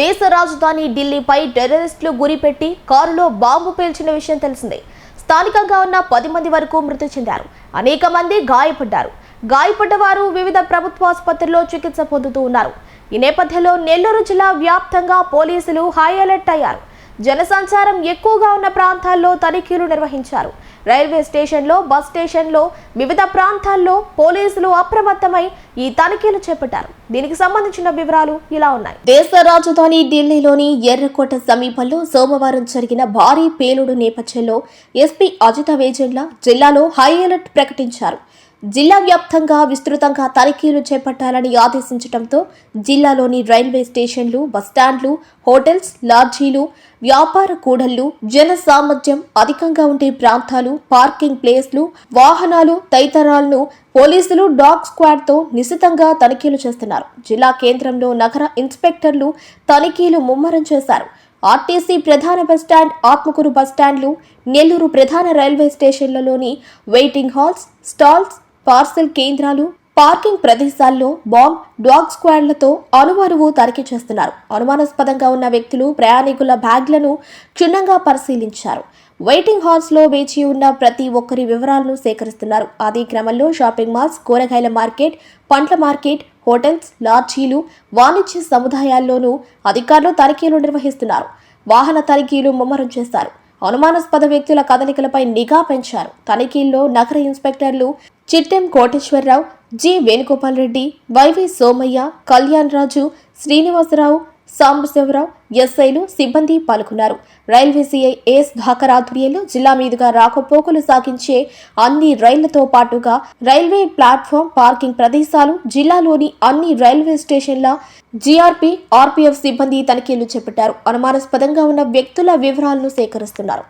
దేశ రాజధాని ఢిల్లీపై టెర్రరిస్టులు గురిపెట్టి కారులో బాంబు పేల్చిన విషయం తెలిసిందే. స్థానికంగా ఉన్న పది మంది వరకు మృతి చెందారు. అనేక మంది గాయపడ్డారు. గాయపడ్డ వారు వివిధ ప్రభుత్వ ఆసుపత్రుల్లో చికిత్స పొందుతూ ఉన్నారు. ఈ నేపథ్యంలో నెల్లూరు జిల్లా వ్యాప్తంగా పోలీసులు హై అలర్ట్ అయ్యారు. జనసంచారం ఎక్కువగా ఉన్న ప్రాంతాల్లో తనిఖీలు నిర్వహించారు. రైల్వే స్టేషన్లో బస్ స్టేషన్లో వివిధ ప్రాంతాల్లో పోలీసులు అప్రమత్తమై ఈ తనిఖీలు చేపట్టారు. దీనికి సంబంధించిన వివరాలు ఇలా ఉన్నాయి. దేశ రాజధాని ఢిల్లీలోని ఎర్రకోట సమీపంలో సోమవారం జరిగిన భారీ పేలుడు నేపథ్యంలో ఎస్పీ అజిత వేజెండ్ల జిల్లాలో హై అలర్ట్ ప్రకటించారు. జిల్లా వ్యాప్తంగా విస్తృతంగా తనిఖీలు చేపట్టాలని ఆదేశించడంతో జిల్లాలోని రైల్వే స్టేషన్లు బస్టాండ్లు హోటల్స్ లాడ్జీలు వ్యాపార కూడళ్ళు జన సామర్థ్యం అధికంగా ఉండే ప్రాంతాలు పార్కింగ్ ప్లేస్లు వాహనాలు తదితరాలను పోలీసులు డాగ్ స్క్వాడ్తో నిశితంగా తనిఖీలు చేస్తున్నారు. జిల్లా కేంద్రంలో నగర ఇన్స్పెక్టర్లు తనిఖీలు ముమ్మరం చేశారు. ఆర్టీసీ ప్రధాన బస్టాండ్ ఆత్మకూరు బస్టాండ్లు నెల్లూరు ప్రధాన రైల్వే స్టేషన్లలోని వెయిటింగ్ హాల్స్ స్టాల్స్ పార్సెల్ కేంద్రాలు పార్కింగ్ ప్రదేశాల్లో బాంబ్ డాగ్ స్క్వాడ్లతో అనుమరువు తనిఖీ చేస్తున్నారు. అనుమానాస్పదంగా ఉన్న వ్యక్తులు ప్రయాణికుల బ్యాగ్లను క్షుణ్ణంగా పరిశీలించారు. వెయిటింగ్ హాల్స్లో వేచి ఉన్న ప్రతి ఒక్కరి వివరాలను సేకరిస్తున్నారు. అదే క్రమంలో షాపింగ్ మాల్స్ కూరగాయల మార్కెట్ పండ్ల మార్కెట్ హోటల్స్ లాడ్జీలు వాణిజ్య సముదాయాల్లోనూ అధికారులు తనిఖీలు నిర్వహిస్తున్నారు. వాహన తనిఖీలు ముమ్మరం చేశారు. అనుమానాస్పద వ్యక్తుల కదలికలపై నిఘా పెంచారు. తనిఖీల్లో నగర ఇన్స్పెక్టర్లు చిట్టెం కోటేశ్వరరావు జి వేణుగోపాల్ రెడ్డి వైవి సోమయ్య కళ్యాణ్ రాజు శ్రీనివాసరావు సాంబశివరావు ఎస్ఐలు సిబ్బంది పాల్గొన్నారు. రైల్వే సీఐ ఎస్ ధాకర్ ఆధ్వర్యంలో జిల్లా మీదుగా రాకపోకలు సాగించే అన్ని రైళ్ళతో పాటుగా రైల్వే ప్లాట్ఫామ్ పార్కింగ్ ప్రదేశాలు జిల్లాలోని అన్ని రైల్వే స్టేషన్ల జీఆర్పీ ఆర్పీఎఫ్ సిబ్బంది తనిఖీలు చేపట్టారు. అనుమానాస్పదంగా ఉన్న వ్యక్తుల వివరాలను సేకరిస్తున్నారు.